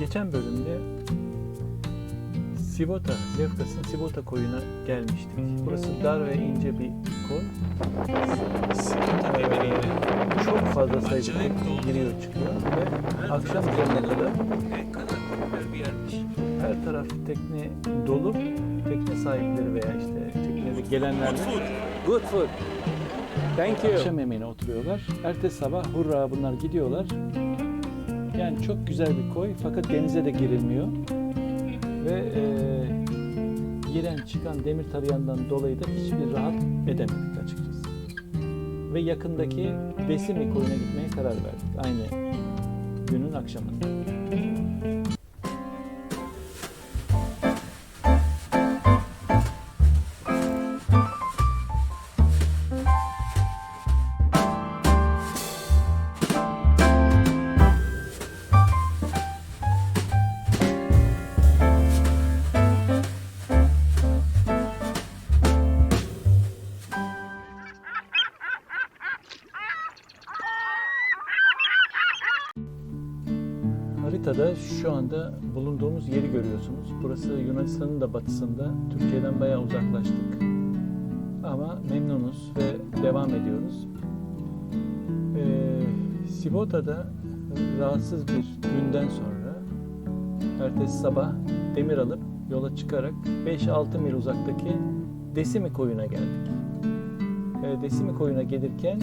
Geçen bölümde Sivota, Lefkas'ın Sivota koyuna gelmiştik. Burası dar ve ince bir koy. Sivota demiriyle Çok fazla sayıda giriyor çıkıyor ve akşam üzerine kadar her taraf tekne dolu. Tekne sahipleri veya işte teknede gelenlerle. Good food. Thank you. Akşam yemeğine oturuyorlar. Ertesi sabah hurra bunlar gidiyorlar. Yani çok güzel bir koy fakat denize de girilmiyor. Ve e, giren çıkan demir tarayandan dolayı da hiçbir rahat edemedik açıkçası. Ve yakındaki Besimi koyuna gitmeye karar verdik. Aynı günün akşamında. Haritada şu anda bulunduğumuz yeri görüyorsunuz. Burası Yunanistan'ın da batısında. Türkiye'den bayağı uzaklaştık. Ama memnunuz ve devam ediyoruz. Ee, Sivota'da rahatsız bir günden sonra ertesi sabah demir alıp yola çıkarak 5-6 mil uzaktaki Desimi koyuna geldik. Ee, Desimi koyuna gelirken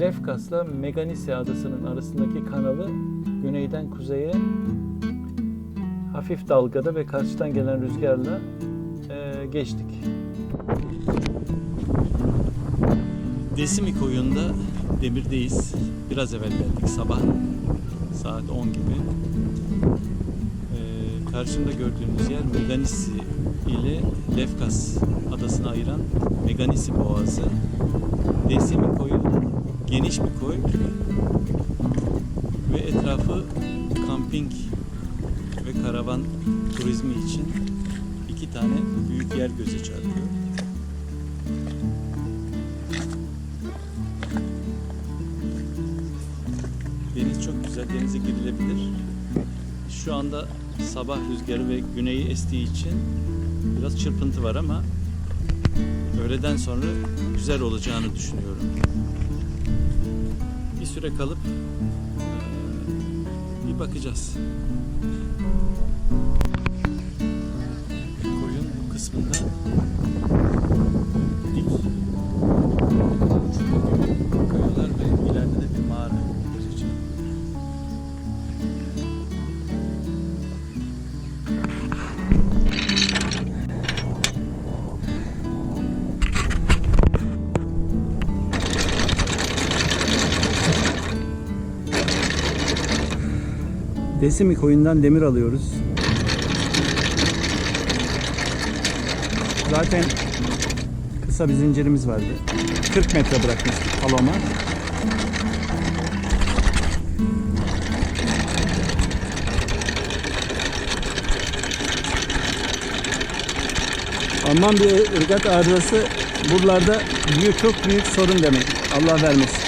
Lefkas'la Meganisi adasının arasındaki kanalı güneyden kuzeye hafif dalgada ve karşıdan gelen rüzgarla e, geçtik. Desimi koyunda demirdeyiz. Biraz evvel geldik sabah saat 10 gibi. Karşımda gördüğünüz yer Meganisi ile Lefkas adasını ayıran Meganisi Boğazı. Desimi koyu geniş bir koy ve etrafı kamping ve karavan turizmi için iki tane büyük yer göze çarpıyor. Deniz çok güzel, denize girilebilir. Şu anda sabah rüzgarı ve güneyi estiği için biraz çırpıntı var ama öğleden sonra güzel olacağını düşünüyorum. Bir süre kalıp bir bakacağız. Desimi koyundan demir alıyoruz. Zaten kısa bir zincirimiz vardı. 40 metre bırakmıştık Paloma. Aman bir ırgat arızası buralarda büyük, çok büyük sorun demek. Allah vermesin.